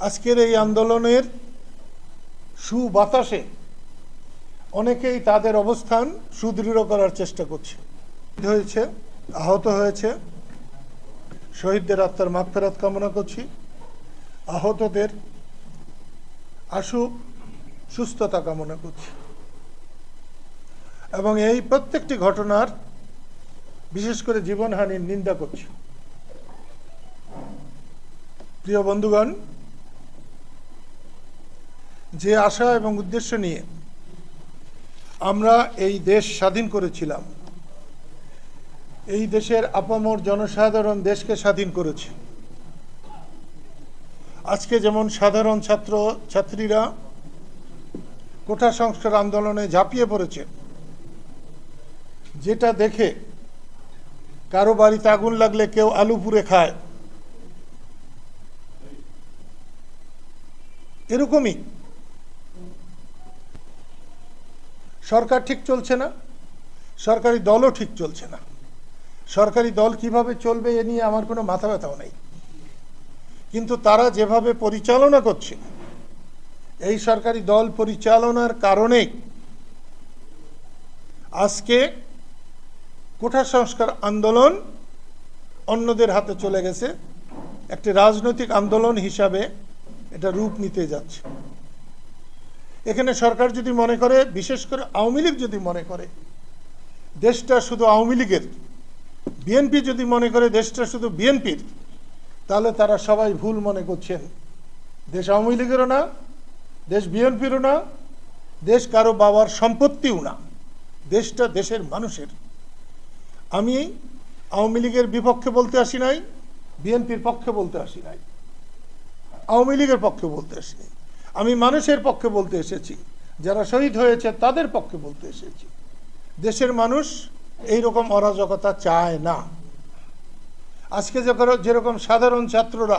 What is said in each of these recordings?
আজকের এই আন্দোলনের সুবাতাসে অনেকেই তাদের অবস্থান সুদৃঢ় করার চেষ্টা করছে। হয়েছে, আহত হয়েছে, শহীদদের আত্মার মাগফেরাত কামনা করছি। আহতদের আশু, সুস্থতা কামনা করছি। এবং এই প্রত্যেকটি ঘটনার বিশেষ করে জীবনহানির নিন্দা করছি। প্রিয় বন্ধুগণ যে আশা এবং উদ্দেশ্য নিয়ে আমরা এই দেশ স্বাধীন করেছিলাম, এই দেশের আপামর জনসাধারণ দেশকে স্বাধীন করেছে। আজকে যেমন সাধারণ ছাত্র, ছাত্রীরা কোটা সংস্কার আন্দোলনে ঝাঁপিয়ে পড়েছে, যেটা দেখে কারও বাড়িতে আগুন লাগলে কেউ আলু পুড়ে খায়। এরকমই সরকার ঠিক চলছে না, সরকারি দলও ঠিক চলছে না। সরকারি দল কীভাবে চলবে এ নিয়ে আমার কোনো মাথা ব্যথাও নেই। কিন্তু তারা যেভাবে পরিচালনা করছে, এই সরকারি দল পরিচালনার কারণে আজকে কোঠা সংস্কার আন্দোলন অন্যদের হাতে চলে গেছে। একটি রাজনৈতিক আন্দোলন হিসাবে এটা রূপ নিতে যাচ্ছে। এখানে সরকার যদি মনে করে, বিশেষ করে আওয়ামী লীগ যদি মনে করে, দেশটা শুধু আওয়ামী লীগের, বিএনপি যদি মনে করে দেশটা শুধু বিএনপির, তাহলে তারা সবাই ভুল মনে করছেন। দেশ আওয়ামী লীগেরও না, দেশ বিএনপিরও না, দেশ কারও বাবার সম্পত্তিও না। দেশটা দেশের মানুষের। আমি আওয়ামী লীগের বিপক্ষে বলতে আসি নাই, বিএনপির পক্ষে বলতে আসি নাই। আওয়ামী লীগের পক্ষে বলতে আসি নাই। আমি মানুষের পক্ষে বলতে এসেছি। যারা শহীদ হয়েছে, তাদের পক্ষে বলতে এসেছি। দেশের মানুষ এই রকম অরাজকতা চায় না। আজকে যেরকম সাধারণ ছাত্ররা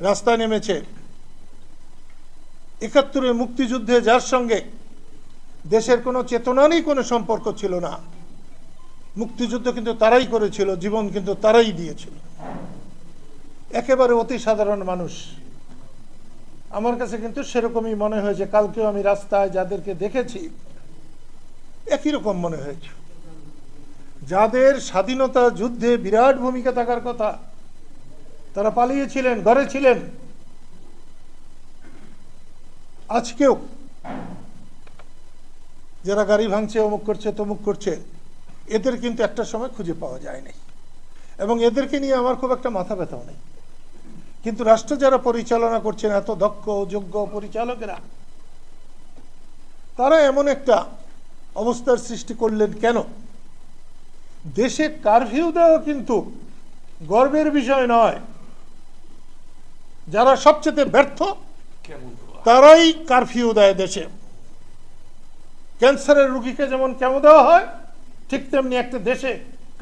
রাস্তায় নেমেছে, একাত্তরের মুক্তিযুদ্ধে যার সঙ্গে দেশের কোনো চেতনারই কোনো সম্পর্ক ছিল না, মুক্তিযুদ্ধ কিন্তু তারাই করেছিল, জীবন কিন্তু তারাই দিয়েছিল। একেবারে অতি সাধারণ মানুষ আমার কাছে কিন্তু সেরকমই মনে হয়েছে কালকেও আমি রাস্তায় যাদেরকে দেখেছি, একই রকম মনে হয়েছে। যাদের স্বাধীনতা যুদ্ধে বিরাট ভূমিকা থাকার কথা, তারা পালিয়েছিলেন, ঘরে ছিলেন। আজকেও যারা গাড়ি ভাঙছে, অমুক করছে, তমুক করছে, এদের কিন্তু একটা সময় খুঁজে পাওয়া যায় নাই এবং এদেরকে নিয়ে আমার খুব একটা মাথা ব্যথাও নেই। কিন্তু রাষ্ট্র যারা পরিচালনা করছেন, এত দক্ষ যোগ্য পরিচালকেরা, তারা এমন একটা অবস্থার সৃষ্টি করলেন কেন? দেশে কারফিউ দেওয়া কিন্তু গর্বের বিষয় নয়। যারা সবচেয়ে ব্যর্থ, তারাই কারফিউ দেয় দেশে। ক্যান্সারের রুগীকে যেমন কেমো দেওয়া হয়, ঠিক তেমনি একটা দেশে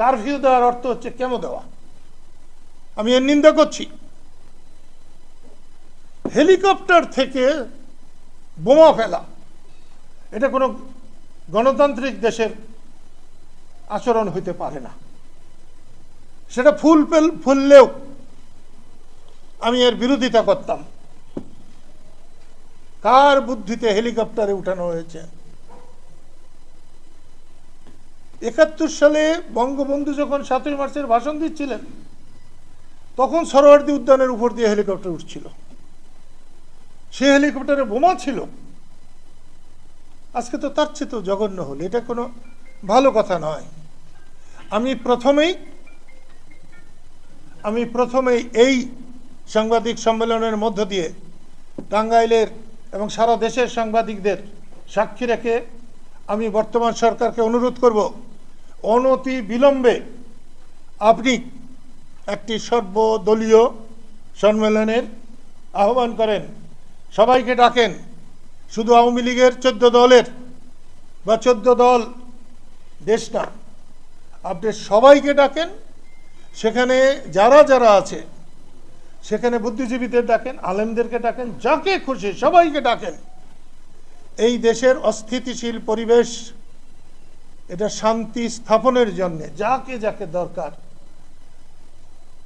কারফিউ দেওয়ার অর্থ হচ্ছে কেমো দেওয়া। আমি এর নিন্দা করছি। হেলিকপ্টার থেকে বোমা ফেলা। এটা কোনো গণতান্ত্রিক দেশের আচরণ হইতে পারে না। সেটা ফুল ফুললেও আমি এর বিরোধিতা করতাম। কার বুদ্ধিতে হেলিকপ্টারে উঠানো হয়েছে? একাত্তর সালে বঙ্গবন্ধু যখন সাতই মার্চের ভাষণ দিচ্ছিলেন, তখন সরোয়ার্দী উদ্যানের উপর দিয়ে হেলিকপ্টার উঠছিল। সে হেলিকপ্টারে বোমা ছিল। আজকে তো তার চেয়ে তো জঘন্য হল, এটা কোনো ভালো কথা নয়। আমি প্রথমেই আমি প্রথমেই এই সাংবাদিক সম্মেলনের মধ্য দিয়ে টাঙ্গাইলের এবং সারা দেশের সাংবাদিকদের সাক্ষী রেখে আমি বর্তমান সরকারকে অনুরোধ করব, অনতি বিলম্বে আপনি একটি সর্বদলীয় সম্মেলনের আহ্বান করেন। সবাইকে ডাকেন। শুধু আওয়ামী লীগের চোদ্দ দলের বা চোদ্দ দল দেশ না, আপনি সবাইকে ডাকেন। সেখানে যারা যারা আছে, সেখানে বুদ্ধিজীবীদের ডাকেন, আলেমদেরকে ডাকেন, যাকে খুশি সবাইকে ডাকেন। এই দেশের অস্থিতিশীল পরিবেশ, এটা শান্তি স্থাপনের জন্য যাকে যাকে দরকার,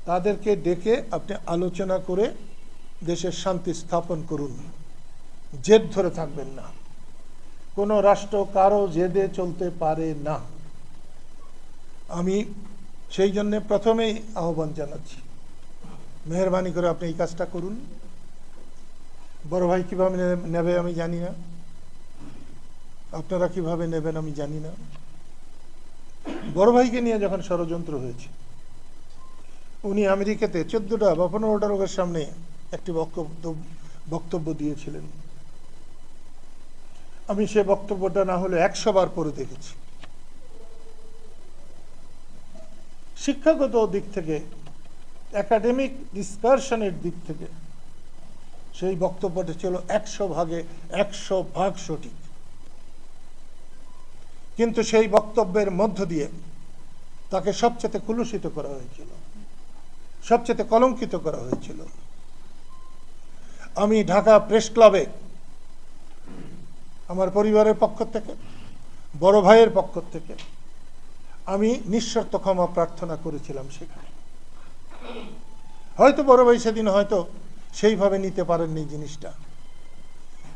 তাদেরকে ডেকে আপনি আলোচনা করে দেশের শান্তি স্থাপন করুন। জেদ ধরে থাকবেন না। কোনো রাষ্ট্র কারও জেদে চলতে পারে না। আমি সেই জন্য প্রথমেই আহ্বান জানাচ্ছি। মেহরবানি করে আপনি এই কাজটা করুন। বড় ভাই কীভাবে নেবে আমি জানি না। আপনারা কীভাবে নেবেন আমি জানি না। বড় ভাইকে নিয়ে যখন ষড়যন্ত্র হয়েছে, উনি আমেরিকাতে চোদ্দটা বা পনেরোটা লোকের সামনে একটি বক্তব্য বক্তব্য দিয়েছিলেন। আমি সে বক্তব্যটা না হলে একশো বার পড়ে দেখেছি। শিক্ষাগত দিক থেকে একাডেমিক ডিসকাশনের দিক থেকে, সেই বক্তব্যটা ছিল একশো ভাগে একশো ভাগ সঠিক। কিন্তু সেই বক্তব্যের মধ্য দিয়ে তাকে সবচেয়ে কুলুষিত করা হয়েছিল, সবচেয়ে কলঙ্কিত করা হয়েছিল। আমি ঢাকা প্রেস ক্লাবে আমার পরিবারের পক্ষ থেকে, বড় ভাইয়ের পক্ষ থেকে আমি নিঃশর্ত ক্ষমা প্রার্থনা করেছিলাম সেখানে। হয়তো বড় ভাই সেদিন হয়তো সেইভাবে নিতে পারেননি জিনিসটা।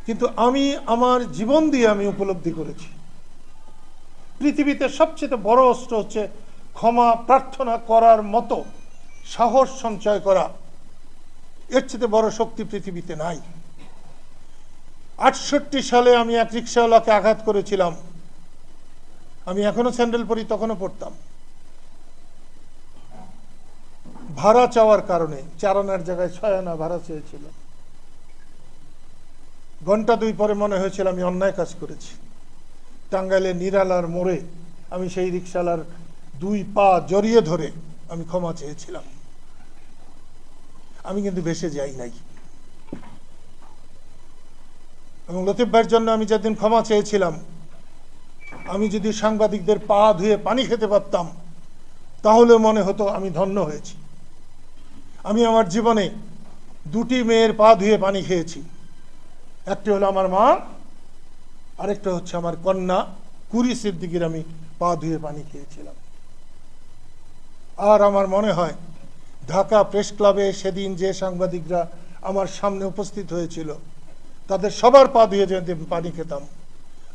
কিন্তু আমি, আমার জীবন দিয়ে আমি উপলব্ধি করেছি। পৃথিবীতে সবচেয়ে বড় অস্ত্র হচ্ছে ক্ষমা প্রার্থনা করার মতো সাহস সঞ্চয় করা। এর চেয়ে বড় শক্তি পৃথিবীতে নাই। আটষট্টি সালে আমি এক রিক্সাওয়ালাকে আঘাত করেছিলাম। আমি এখনও স্যান্ডেল পরি, তখনও পড়তাম ভাড়া চাওয়ার কারণে চার আনার জায়গায় ছয় আনা ভাড়া চেয়েছিল। ঘণ্টা দুই পরে মনে হয়েছিল আমি অন্যায় কাজ করেছি। টাঙ্গাইলের নিরালার মোড়ে আমি সেই রিক্সালার দুই পা জড়িয়ে ধরে আমি ক্ষমা চেয়েছিলাম। আমি কিন্তু ভেসে যাই নাই। এবং লতিফ ভাইয়ের জন্য আমি যেদিন ক্ষমা চেয়েছিলাম, আমি যদি সাংবাদিকদের পা ধুয়ে পানি খেতে পারতাম, তাহলে মনে হতো আমি ধন্য হয়েছি। আমি আমার জীবনে দুটি মেয়ের পা ধুয়ে পানি খেয়েছি। একটি হলো আমার মা, আরেকটা হচ্ছে আমার কন্যা, কুড়ি সিদ্দিকির আমি পা ধুয়ে পানি খেয়েছিলাম। আর আমার মনে হয় ঢাকা প্রেস ক্লাবে সেদিন যে সাংবাদিকরা আমার সামনে উপস্থিত হয়েছিল, তাদের সবার পা ধুয়ে আমি পানি খেতাম।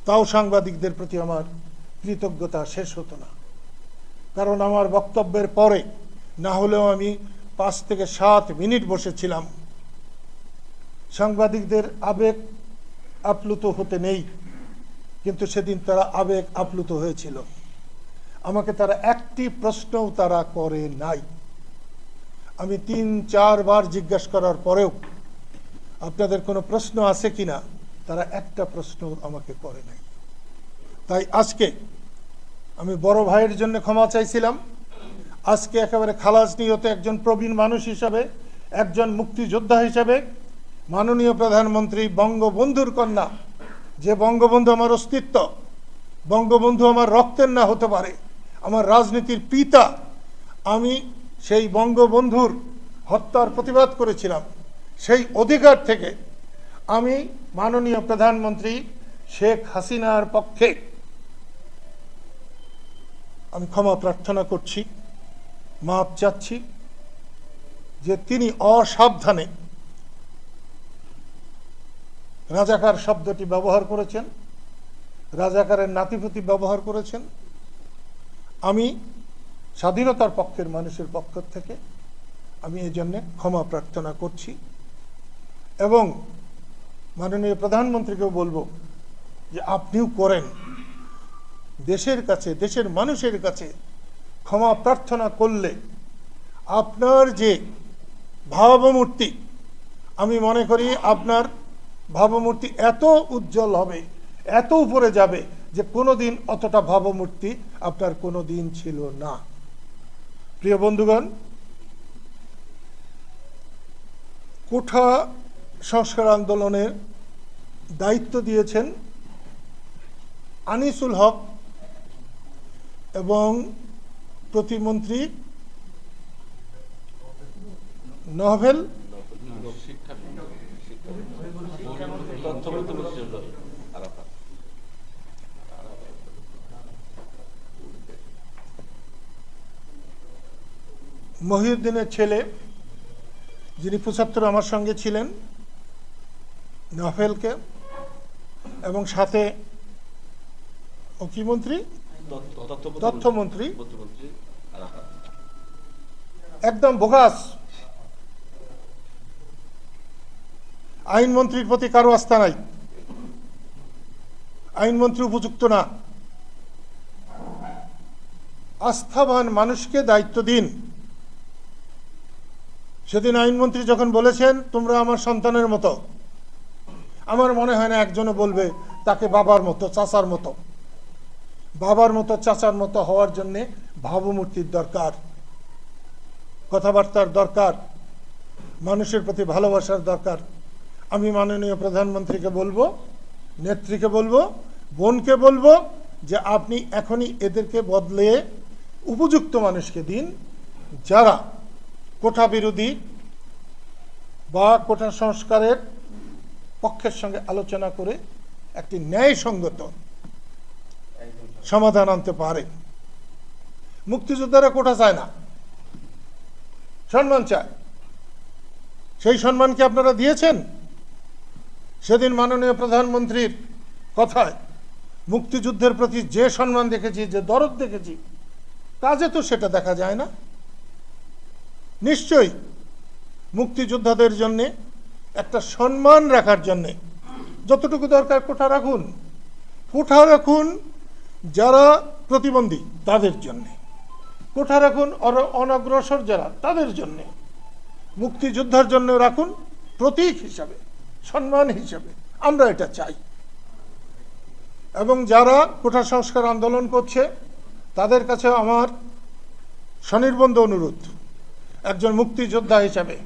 তাও সাংবাদিকদের প্রতি আমার কৃতজ্ঞতা শেষ হতো না। কারণ আমার বক্তব্যের পরে না হলেও আমি পাঁচ থেকে সাত মিনিট বসেছিলাম। সাংবাদিকদের আবেগ আপ্লুত হতে নেই, কিন্তু সেদিন তারা আবেগ আপ্লুত হয়েছিল। আমাকে তারা একটি প্রশ্নও তারা করে নাই। আমি তিন চারবার জিজ্ঞাসা করার পরেও আপনাদের কোনো প্রশ্ন আছে কি না তারা একটা প্রশ্ন আমাকে করে নাই। তাই আজকে আমি বড় ভাইয়ের জন্য ক্ষমা চাইছিলাম। আজকে একেবারে খালাস নিহত একজন প্রবীণ মানুষ হিসাবে, একজন মুক্তিযোদ্ধা হিসাবে, মাননীয় প্রধানমন্ত্রী বঙ্গবন্ধুর কন্যা, যে বঙ্গবন্ধু আমার অস্তিত্ব, বঙ্গবন্ধু আমার রক্তের না হতে পারে, আমার রাজনীতির পিতা, আমি সেই বঙ্গবন্ধুর হত্যার প্রতিবাদ করেছিলাম। সেই অধিকার থেকে আমি মাননীয় প্রধানমন্ত্রী শেখ হাসিনার পক্ষে আমি ক্ষমা প্রার্থনা করছি মাপ চাচ্ছি যে তিনি অসাবধানে রাজাকার শব্দটি ব্যবহার করেছেন, রাজাকারের নাতিপুতি ব্যবহার করেছেন। আমি স্বাধীনতার পক্ষের মানুষের পক্ষ থেকে আমি এই জন্যে ক্ষমা প্রার্থনা করছি এবং মাননীয় প্রধানমন্ত্রীকেও বলব যে আপনিও করেন। দেশের কাছে, দেশের মানুষের কাছে ক্ষমা প্রার্থনা করলে আপনার যে ভাবমূর্তি, আমি মনে করি আপনার ভাবমূর্তি এত উজ্জ্বল হবে, এত উপরে যাবে যে কোনো দিন অতটা ভাবমূর্তি আপনার কোনো দিন ছিল না। প্রিয় বন্ধুগণ কোঠা সংস্কার আন্দোলনের দায়িত্ব দিয়েছেন আনিসুল হক এবং প্রতিমন্ত্রী নভেল মহিউদ্দিনের ছেলে, যিনি পঁচাত্তর আমার সঙ্গে ছিলেন নফেলকে এবং সাথে ও কি মন্ত্রী তথ্যমন্ত্রী একদম বোগাস। আইনমন্ত্রীর প্রতি কারও আস্থা নাই। আইনমন্ত্রী উপযুক্ত না। আস্থাবান মানুষকে দায়িত্ব দিন। সেদিন আইনমন্ত্রী যখন বলেছেন, তোমরা আমার সন্তানের মতো। আমার মনে হয় না একজনও বলবে, তাকে বাবার মতো, চাচার মতো। বাবার মতো, চাচার মতো হওয়ার জন্যে ভাবমূর্তির দরকার, কথাবার্তার দরকার, মানুষের প্রতি ভালোবাসার দরকার। আমি মাননীয় প্রধানমন্ত্রীকে বলব, নেত্রীকে বলব, বোনকে বলব যে আপনি এখনই এদেরকে বদলে উপযুক্ত মানুষকে দিন, যারা কোঠা বিরোধী বা কোঠা সংস্কারের পক্ষের সঙ্গে আলোচনা করে একটি ন্যায়সঙ্গত সমাধান আনতে পারে। মুক্তিযোদ্ধারা কোঠা চায় না। সম্মান চায়। সেই সম্মানকে আপনারা দিয়েছেন? সেদিন মাননীয় প্রধানমন্ত্রীর কথায়, মুক্তিযুদ্ধের প্রতি যে সম্মান দেখেছি, যে দরদ দেখেছি, কাজে তো সেটা দেখা যায় না। নিশ্চয়ই মুক্তিযোদ্ধাদের জন্যে একটা সম্মান রাখার জন্যে যতটুকু দরকার কোঠা রাখুন কোঠা রাখুন যারা প্রতিবন্ধী তাদের জন্যে। কোঠা রাখুন অনগ্রসর যারা তাদের জন্যে। মুক্তিযোদ্ধার জন্য রাখুন প্রতীক হিসাবে, সম্মান হিসাবে। আমরা এটা চাই। এবং যারা কোঠা সংস্কার আন্দোলন করছে, তাদের কাছে আমার স্বনির্বন্ধ অনুরোধ। একজন মুক্তিযোদ্ধা হিসাবে।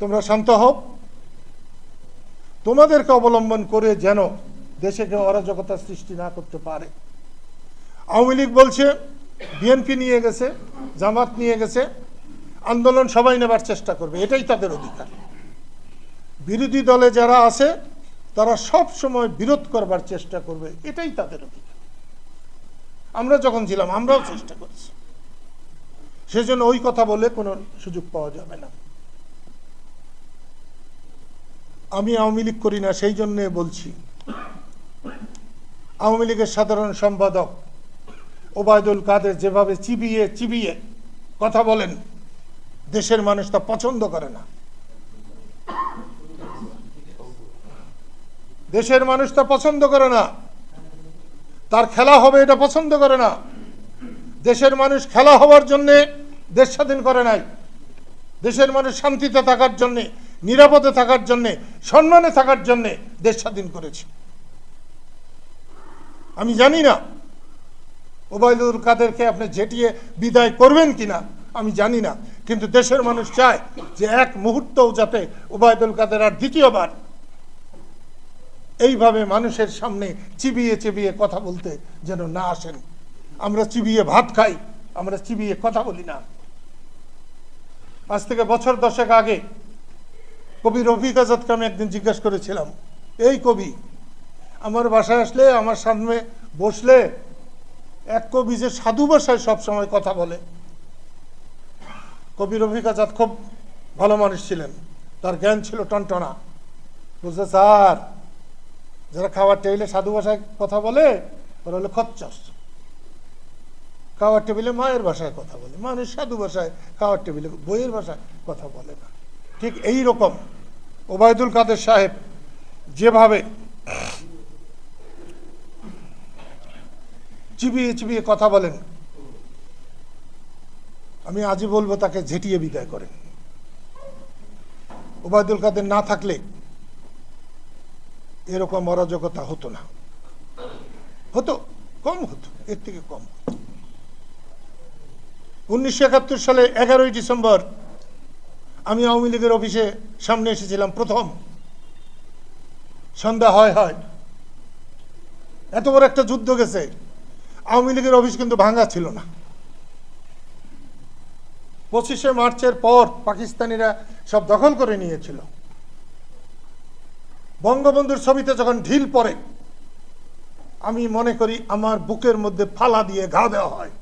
তোমরা শান্ত হও। তোমাদেরকে অবলম্বন করে যেন দেশে কেউ অরাজকতা সৃষ্টি না করতে পারে। আওয়ামী লীগ বলছে, বিএনপি নিয়ে গেছে, জামাত নিয়ে গেছে, আন্দোলন সবাই নেবার চেষ্টা করবে, এটাই তাদের অধিকার। বিরোধী দলে যারা আছে, তারা সব সময় বিরোধ করবার চেষ্টা করবে, এটাই তাদের অধিকার। আমরা যখন ছিলাম, আমরাও চেষ্টা করেছি। সেজন্য ওই কথা বলে কোনো সুযোগ পাওয়া যাবে না। আমি আওয়ামী লীগ করি না, সেই জন্যে বলছি। আওয়ামী লীগের সাধারণ সম্পাদক ওবায়দুল কাদের যেভাবে চিবিয়ে চিবিয়ে কথা বলেন, দেশের মানুষ তা পছন্দ করে না। দেশের মানুষ তা পছন্দ করে না। তার খেলা হবে এটা পছন্দ করে না। দেশের মানুষ খেলা হওয়ার জন্যে দেশ স্বাধীন করে নাই। দেশের মানুষ শান্তিতে থাকার জন্যে, নিরাপদে থাকার জন্যে, সম্মানে থাকার জন্যে দেশ স্বাধীন করেছে। আমি জানি না ওবায়দুল কাদেরকে আপনি জেটিয়ে বিদায় করবেন কিনা, আমি জানি না। কিন্তু দেশের মানুষ চায় যে এক মুহূর্তও যাতে ওবায়দুল কাদের আর দ্বিতীয়বার এইভাবে মানুষের সামনে চিবিয়ে চিবিয়ে কথা বলতে যেন না আসেন। আমরা চিবিয়ে ভাত খাই, আমরা চিবিয়ে কথা বলি না। আজ থেকে বছর দশেক আগে কবি রফিক আজাদকে আমি একদিন জিজ্ঞাসা করেছিলাম, এই কবি, আমার বাসায় আসলে, আমার সামনে বসলে এক কবি যে সাধু ভাষায় সবসময় কথা বলে? কবি রফিক আজাদ খুব ভালো মানুষ ছিলেন, তার জ্ঞান ছিল টনটনা। বুঝলে স্যার, যারা খাওয়ার টেবিলে সাধু ভাষায় কথা বলে ওরা হলো খচ্চস খাওয়ার টেবিলে মায়ের ভাষায় কথা বলে, মানুষ সাধু ভাষায় খাওয়ার টেবিলে বইয়ের ভাষায় কথা বলে না। ঠিক এই রকম ওবায়দুল কাদের সাহেব যেভাবে চিবিয়ে চিবিয়ে কথা বলেন, আমি আজই বলব তাকে ঝেটিয়ে বিদায় করেন। ওবায়দুল কাদের না থাকলে এরকম অরাজকতা হতো না। হতো, কম হতো, এর থেকে কম উনিশশো একাত্তর সালে এগারোই ডিসেম্বর আমি আওয়ামী লীগের অফিসে সামনে এসেছিলাম প্রথম। সন্ধ্যা হয় হয়। এত বড় একটা যুদ্ধ গেছে, আওয়ামী লীগের অফিস কিন্তু ভাঙা ছিল না। পঁচিশে মার্চের পর পাকিস্তানিরা সব দখল করে নিয়েছিল। বঙ্গবন্ধুর ছবিতে যখন ঢিল পড়ে, আমি মনে করি আমার বুকের মধ্যে ফালা দিয়ে ঘা দেওয়া হয়।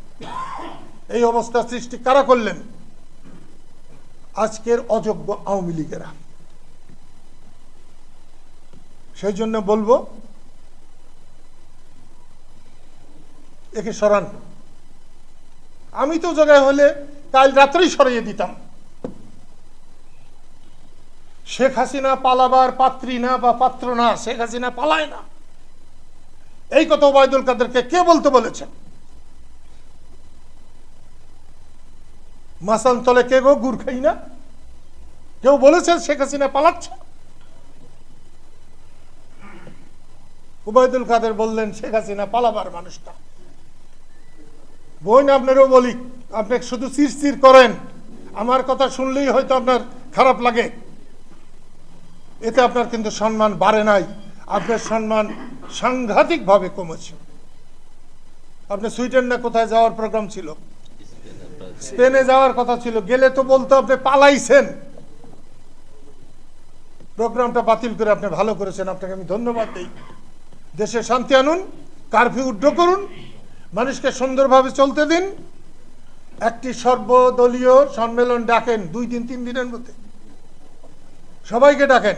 এই অবস্থা সৃষ্টি কারা করলেন? আজকের অযোগ্য আওয়ামী লীগেরা। সেই জন্য বলব, একে সরান। আমি তো জায়গায় হলে কাল রাত্রেই সরিয়ে দিতাম। শেখ হাসিনা পালাবার পাত্রী না বা পাত্র না, শেখ হাসিনা পালায় না। এই কথা ওবায়দুল কাদেরকে কে বলতে বলেছেন? মাসাল তলে কে গো? গুড় খাই না। কেউ বলেছেন শেখ হাসিনা পালাচ্ছে। উবায়দুল কাদের বললেন, শেখ হাসিনা পালাবার মানুষটা। বোন আপনারও বলি, আপনি শুধু চির করেন। আমার কথা শুনলেই হয়তো আপনার খারাপ লাগে। এতে আপনার কিন্তু সম্মান বাড়ে নাই। আপনার সম্মান সাংঘাতিকভাবে কমেছে। আপনি সুইডেন না কোথায় যাওয়ার প্রোগ্রাম ছিল? স্পেনে যাওয়ার কথা ছিল, গেলে তো বলতো আপনি পালাইছেন। প্রোগ্রামটা বাতিল করে আপনি ভালো করেছেন, আপনাকে আমি ধন্যবাদ দিই। দেশে শান্তি আনুন, কারফিউ উড্ড করুন, মানুষকে সুন্দরভাবে চলতে দিন। একটি সর্বদলীয় সম্মেলন ডাকেন, দুই দিন, তিন দিনের মধ্যে। সবাইকে ডাকেন।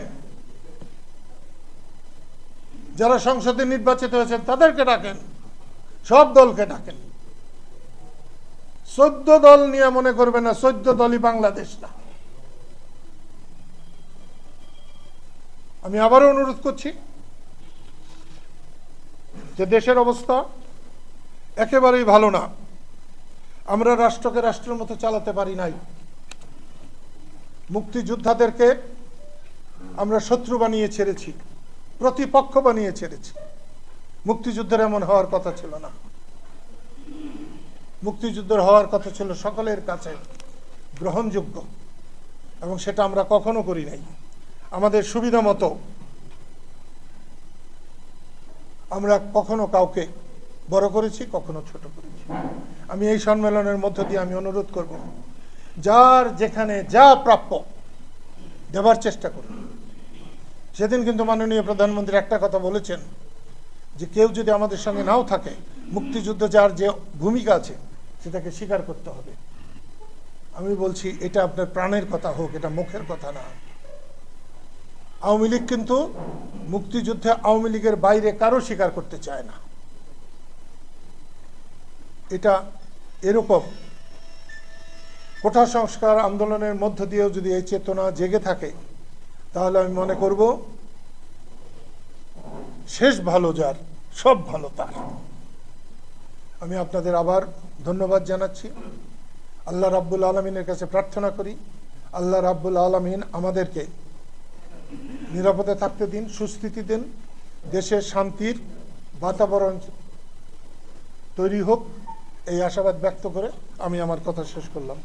যারা সংসদে নির্বাচিত হয়েছেন, তাদেরকে ডাকেন। সব দলকে ডাকেন। চোদ্দ দল নিয়ে মনে করবে না, চোদ্দ দলই বাংলাদেশ না আমি আবারও অনুরোধ করছি, যে দেশের অবস্থা একেবারেই ভালো না। আমরা রাষ্ট্রকে রাষ্ট্রের মতো চালাতে পারি নাই। মুক্তিযোদ্ধাদেরকে আমরা শত্রু বানিয়ে ছেড়েছি, প্রতিপক্ষ বানিয়ে ছেড়েছি। মুক্তিযুদ্ধের এমন হওয়ার কথা ছিল না। মুক্তিযুদ্ধের হওয়ার কথা ছিল সকলের কাছে গ্রহণযোগ্য। এবং সেটা আমরা কখনো করি নাই। আমাদের সুবিধা মতো আমরা কখনো কাউকে বড় করেছি, কখনো ছোট করেছি। আমি এই সম্মেলনের মধ্য দিয়ে আমি অনুরোধ করব, যার যেখানে যা প্রাপ্য দেবার চেষ্টা করুন। সেদিন কিন্তু মাননীয় প্রধানমন্ত্রী একটা কথা বলেছেন যে কেউ যদি আমাদের সঙ্গে নাও থাকে, মুক্তিযুদ্ধ যার যে ভূমিকা আছে সেটাকে স্বীকার করতে হবে। আমি বলছি, এটা আপনার প্রাণের কথা হোক, এটা মুখের কথা না। আওয়ামী লীগ কিন্তু মুক্তিযুদ্ধে আওয়ামী লীগের বাইরে কারও স্বীকার করতে চায় না। এটা এরকম। কোঠা সংস্কার আন্দোলনের মধ্য দিয়েও যদি এই চেতনা জেগে থাকে, তাহলে আমি মনে করব, শেষ ভালো যার, সব ভালো তার। আমি আপনাদের আবার ধন্যবাদ জানাচ্ছি। আল্লাহ রাব্বুল আলমিনের কাছে প্রার্থনা করি, আল্লাহ রাব্বুল আলমিন আমাদেরকে নিরাপদে থাকতে দিন, সুস্থিতি দিন, দেশের শান্তির বাতাবরণ তৈরি হোক, এই আশাবাদ ব্যক্ত করে আমি আমার কথা শেষ করলাম।